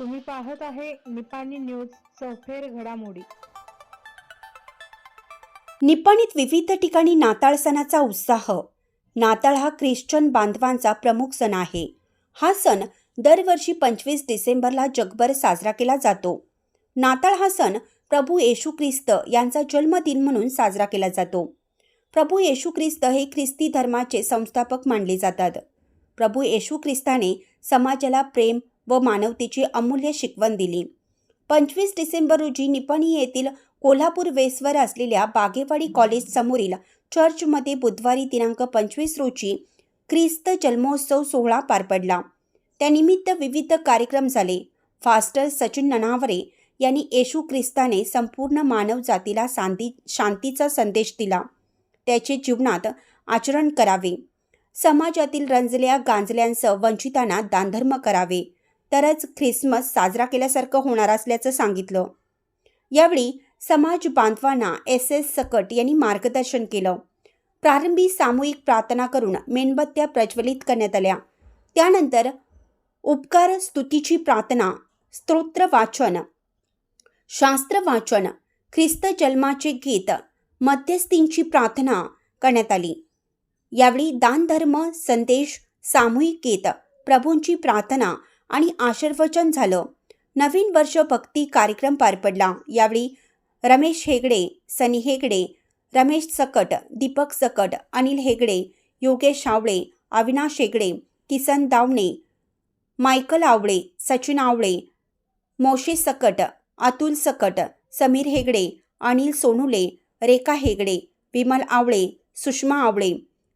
तुम्ही पाहत आहे निपाणी न्यूज चौफेर घडामोडी. निपाणीत विविध ठिकाणी नाताळ सणाचा उत्साह. नाताळ हा ख्रिश्चन बांधवांचा प्रमुख सण आहे. हा सण दरवर्षी पंचवीस डिसेंबरला जगभर साजरा केला जातो. नाताळ हा सण प्रभू येशू ख्रिस्त यांचा जन्मदिन म्हणून साजरा केला जातो. प्रभू येशू ख्रिस्त हे ख्रिस्ती धर्माचे संस्थापक मानले जातात. प्रभू येशू ख्रिस्ताने समाजाला प्रेम व मानवतेची अमूल्य शिकवण दिली. पंचवीस डिसेंबर रोजी निपाणी येथील कोल्हापूर वेसवर असलेल्या बागेवाडी कॉलेज समोरील चर्चमध्ये बुधवारी दिनांक पंचवीस रोजी ख्रिस्त जन्मोत्सव सोहळा पार पडला. त्यानिमित्त विविध कार्यक्रम झाले. फास्टर सचिन ननावरे यांनी येशू ख्रिस्ताने संपूर्ण मानव जातीला शांती शांतीचा संदेश दिला. त्याचे जीवनात आचरण करावे. समाजातील रंजल्या गांजल्यांसह वंचितांना दानधर्म करावे. तरच ख्रिसमस साजरा केल्यासारखं होणार असल्याचं सांगितलं. यावेळी समाज बांधवांना एस. एस. सकट यांनी मार्गदर्शन केलं. प्रारंभी सामूहिक प्रार्थना करून मेणबत्त्या प्रज्वलित करण्यात आल्या. त्यानंतर उपकार स्तुतीची प्रार्थना स्तोत्र वाचन शास्त्र वाचन ख्रिस्त जन्माचे गीत मध्यस्थींची प्रार्थना करण्यात आली. यावेळी दानधर्म संदेश सामूहिक गीत प्रभूंची प्रार्थना आणि आशीर्वचन झालं. नवीन वर्ष भक्ती कार्यक्रम पार पडला. यावेळी रमेश हेगडे सनी हेगडे रमेश सकट दीपक सकट अनिल हेगडे योगेश आवळे अविनाश हेगडे किसन दावणे मायकल आवळे सचिन आवळे मोशे सकट अतुल सकट समीर हेगडे अनिल सोनुले रेखा हेगडे विमल आवळे सुषमा आवळे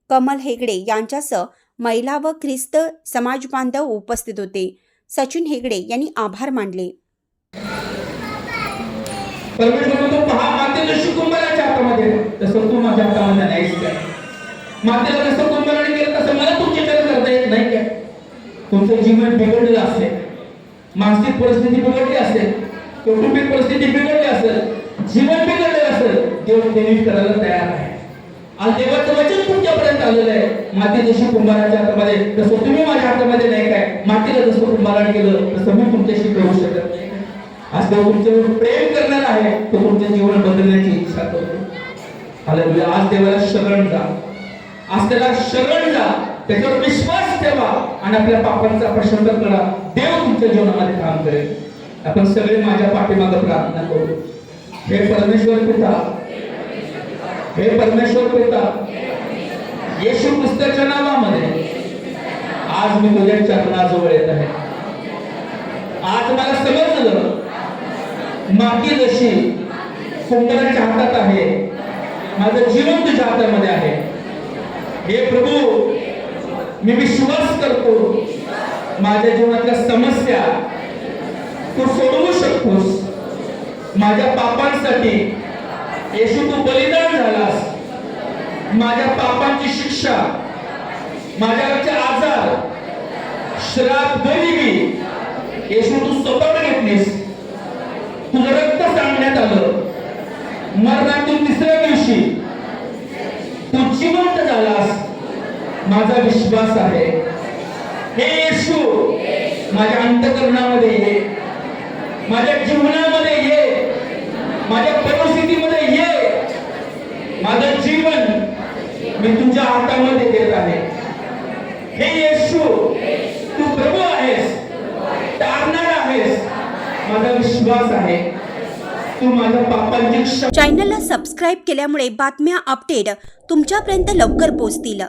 कमल हेगडे यांच्यासह महिला व ख्रिस्त समाजबांधव उपस्थित होते. सचिन हेगडे यांनी आभार मानले. तसं केलं तसं मला तुमच्याकडे करता येत नाही तुमचं जीवन बिघडलेलं असेल मानसिक परिस्थिती बिघडली असेल कौटुंबिक परिस्थिती बिघडली असेल जीवन बिघडलेलं असेल देव देवी करायला तयार आहे. आज देवाचं वचन तुमच्यापर्यंत आलेलं आहे. माती जशी कुंभाराच्या हातामध्ये तसं तुम्ही माझ्या हातामध्ये नाही काय? मातीला जसं कुंभाराने केलं तसं मी तुमच्याशी करू शकत नाही. आज देव तुमच्यावर प्रेम करणार आहे तो तुमचं जीवन बदलण्याची इच्छा करतो. आलं आज देवाला शरण जा आज त्याला शरण जा त्याच्यावर विश्वास ठेवा आणि आपल्या पापांचा प्रशंसा करा. देव तुमच्या जीवनामध्ये काम करेल. आपण सगळे माझ्या पाठीमागं प्रार्थना करू. हे परमेश्वर पिता हे परमेश्वर पिता येशू ख्रिस्ताच्या नावामध्ये. आज मी तुझ्या चरणाजवळ येत आहे. आज मला समजलं. माती जशी कुंभाराच्या हातात आहे माझं जीवन तुझ्या हातामध्ये आहे. हे प्रभू मी विश्वास करतो. माझ्या जीवनातल्या समस्या तू सोडवू शकतोस. माझ्या पापांसाठी येशू तू बलिदान झालास माझ्या पापांची शिक्षा माझ्यावरचे आजार श्राप गरिबी येशू तू स्वतः घेतलीस. तुझं रक्त सांगण्यात आलं. मरणातून तिसऱ्या दिवशी तू जिवंत झालास. माझा विश्वास आहे. हे येशू माझ्या अंतकरणामध्ये ये. माझ्या जीवनामध्ये ये माझ्या परिस्थितीमध्ये ये माझं जीवन मी तुझ्या हातामध्ये देत आहे. हे येशू तू प्रभू आहेस. तारणार आहेस. माझा विश्वास आहे. तू माझ्या पापांची चॅनलला सबस्क्राईब केल्यामुळे बातम्या अपडेट तुमच्यापर्यंत लवकर पोहोचतील.